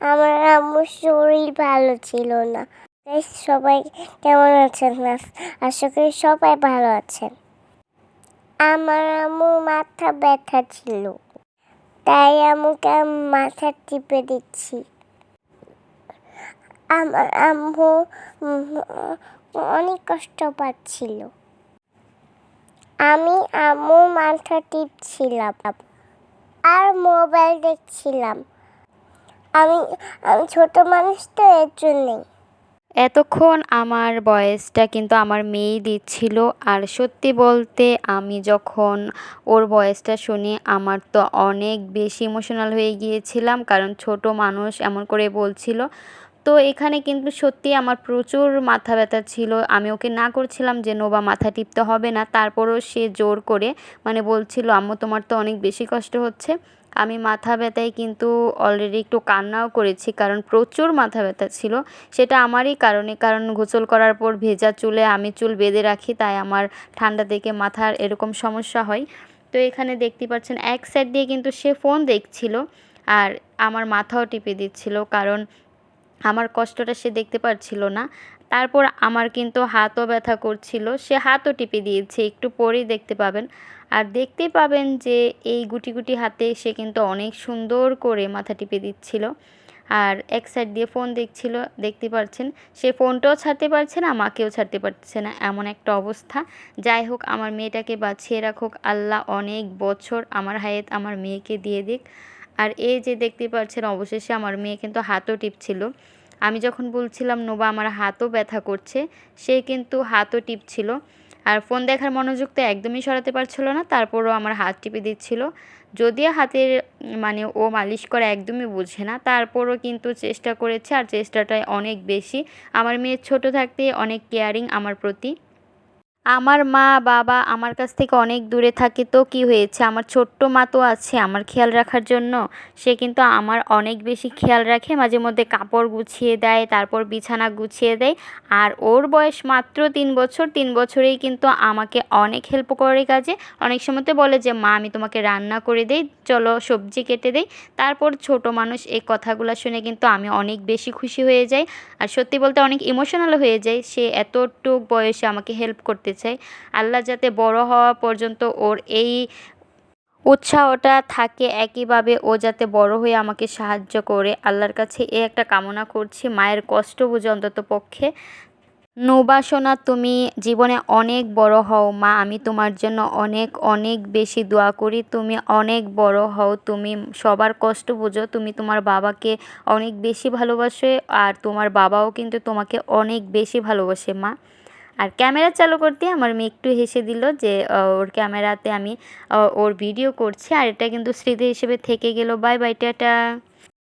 আমার আম্মুর শরীর ভালো ছিল না। তাই সবাই কেমন আছেন? না আশা করি সবাই ভালো আছেন। আমার আম্মুর মাথা ব্যথা ছিল। তাই আম্মুকে মাথা টিপে দিচ্ছি। আমার আম্মু অনেক কষ্ট পাচ্ছিল। আমি আম্মুর মাথা টিপছিলাম। আর মোবাইল দেখছিলাম। আমি আমি ছোট মানুষ তো এর জন্যেই। এতক্ষণ আমার বয়সটা কিন্তু আমার মেয়েই দিচ্ছিল। আর সত্যি বলতে আমি যখন ওর বয়সটা শুনি, আমার তো অনেক বেশি ইমোশনাল হয়ে গিয়েছিলাম। কারণ ছোট মানুষ এমন করে বলছিল তো এখানে কিন্তু সত্যি আমার প্রচুর মাথা ব্যথা ছিল। আমি ওকে না করছিলাম যে, নোবা, মাথা টিপতে হবে না। তারপরও সে জোর করে মানে বলছিল, আম্মু, তোমার তো অনেক বেশি কষ্ট হচ্ছে। আমি মাথা ব্যথায় কিন্তু অলরেডি একটু কান্নাও করেছি, কারণ প্রচুর মাথা ব্যথা ছিল। সেটা আমারই কারণে, কারণ গোসল করার পর ভেজা চুলে আমি চুল বেঁধে রাখি, তাই আমার ঠান্ডা থেকে মাথার এরকম সমস্যা হয়। তো এখানে দেখতে পাচ্ছেন, এক সাইড দিয়ে কিন্তু সে ফোন দেখছিল আর আমার মাথাও টিপে দিচ্ছিল, কারণ আমার কষ্টটা সে দেখতে পারছিল না। তারপর আমার কিন্তু হাতও ব্যথা করছিল। সে হাতও টিপে দিয়েছে, একটু পরেই দেখতে পাবেন। আর দেখতেই পাবেন যে এই গুটি গুটি হাতে সে কিন্তু অনেক সুন্দর করে মাথা টিপে দিচ্ছিল। আর এক সাইড দিয়ে ফোন দেখছিল, দেখতে পাচ্ছেন সে ফোনটাও ছাড়তে পারছে না আমাকেও ছাড়তে পারছে না, এমন একটা অবস্থা। যাই হোক, আমার মেয়েটাকে বাঁচিয়ে রাখুক। আল্লাহ অনেক বছর আমার হায়াত আমার মেয়েকে দিয়ে দিক। আর এই যে দেখতে পাচ্ছেন, অবশেষে আমার মেয়ে কিন্তু হাতও টিপছিল। আমি যখন বলছিলাম, নোবা, আমার হাতও ব্যথা করছে, সে কিন্তু হাতও টিপছিল। আর ফোন দেখার মনোযোগ তো একদমই সরাতে পারছিল না, তারপরও আমার হাত টিপে দিচ্ছিল। যদিও হাতের মানে ও মালিশ করা একদমই বুঝে না, তারপরও কিন্তু চেষ্টা করেছে, আর চেষ্টাটাই অনেক বেশি। আমার মেয়ে ছোট থাকতে অনেক কেয়ারিং আমার প্রতি। আমার মা, বাবা আমার কাছ থেকে অনেক দূরে থাকে তো কি হয়েছে? আমার ছোট্ট মা তো আছে আমার খেয়াল রাখার জন্য। সে কিন্তু আমার অনেক বেশি খেয়াল রাখে। মাঝে মধ্যে কাপড় গুছিয়ে দেয়, তারপর বিছানা গুছিয়ে দেয়। আর ওর বয়স মাত্র তিন বছর। তিন বছরেই কিন্তু আমাকে অনেক হেল্প করে কাজে। অনেক সময় তো বলে যে, মা, আমি তোমাকে রান্না করে দেই। চলো সবজি কেটে দেই। তারপর ছোট মানুষ এই কথাগুলো শুনে কিন্তু আমি অনেক বেশি খুশি হয়ে যাই। আর সত্যি বলতে অনেক ইমোশনাল হয়ে যায় সে এতটুক বয়সে আমাকে হেল্প করতে চায় আল্লাহ যাতে বড় হওয়া পর্যন্ত ওর এই উৎসাহটা থাকে একইভাবে ও যাতে বড় হয়ে আমাকে সাহায্য করে। আল্লাহর কাছে এ একটা কামনা করছি। মায়ের কষ্ট বুঝে অন্তত পক্ষে। নৌবাসনা তুমি জীবনে অনেক বড় হও। মা, আমি তোমার জন্য অনেক অনেক বেশি দোয়া করি। তুমি অনেক বড় হও। তুমি সবার কষ্ট বুঝো। তুমি তোমার বাবাকে অনেক বেশি ভালোবাসে। আর তোমার বাবাও কিন্তু তোমাকে অনেক বেশি ভালোবাসে, মা। আর ক্যামেরা চালু করতে আমার মেয়ে একটু হেসে দিল যে ওর ক্যামেরাতে আমি ওর ভিডিও করছি। আর এটা কিন্তু স্মৃতি হিসেবে থেকে গেল। Bye bye, tata.